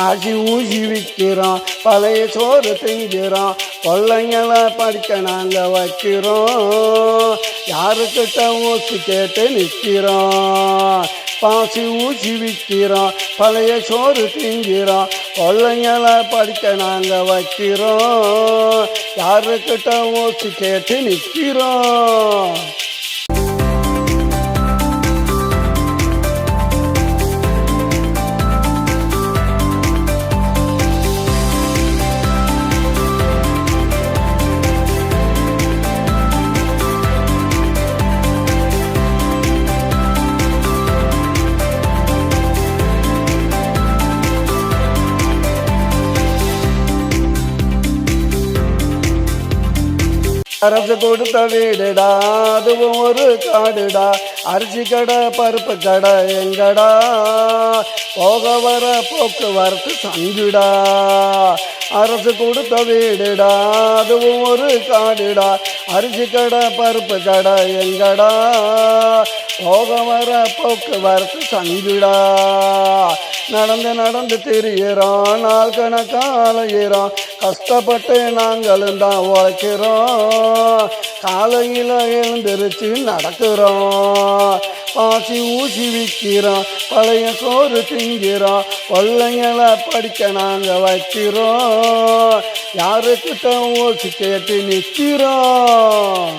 ஆசி ஊசி விற்கிறோம் பழைய சோறு திங்கிறோம் கொள்ளைங்களை படிக்க நாங்கள் வைக்கிறோம். யாருக்கிட்ட ஊசி கேட்டு நிற்கிறோம் பாசி ஊசி விற்கிறோம் பழைய சோறு திங்கிறோம் கொள்ளைங்களை படிக்க நாங்கள் வைக்கிறோம். யாருக்கிட்ட ஊசி கேட்டு நிற்கிறோம்? அரசு கொடுத்த வீடுடா அதுவும் ஒரு காடுடா. அரிசி கடை பருப்பு கடை எங்கடா? போக வர போக்குவரத்து சங்குடா. அரசு கொடுத்த வீடுடா அதுவும் ஒரு காடுடா. அரிசி கடை பருப்பு கடை எங்கடா? போக வர போக்குவரத்து சங்குடா. நடந்து நடந்து திரியறான். நாள் கணக்காலையிறான் கஷ்டப்பட்டு நாங்களும் தான் உழைக்கிறோம். காலையில் எழுந்திருச்சு நடக்கிறோம். பாசி ஊசி விற்கிறோம் பழைய சோறு திங்கிறோம் பிள்ளைங்களை படிக்க நாங்கள் வைக்கிறோம். யாருக்கிட்ட ஊசி கேட்டு நிற்கிறோம்?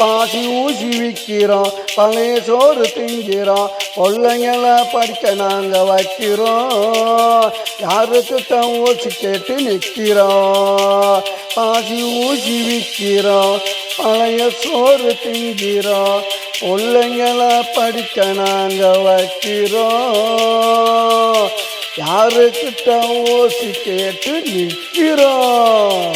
பாசி ஊசி விற்கிறோம் பழைய சோறு திங்கிறோம் கொள்ளைங்களை படிக்க நாங்கள் வைக்கிறோம். யாருக்கு தான் ஊசி கேட்டு நிற்கிறோம்? பாசி ஊசி விற்கிறோம் பழைய சோறு திங்கிறோம் பிள்ளைங்களை படிக்க நாங்கள் வைக்கிறோம். யாருக்கிட்ட ஓசி கேட்டு நிற்கிறோம்?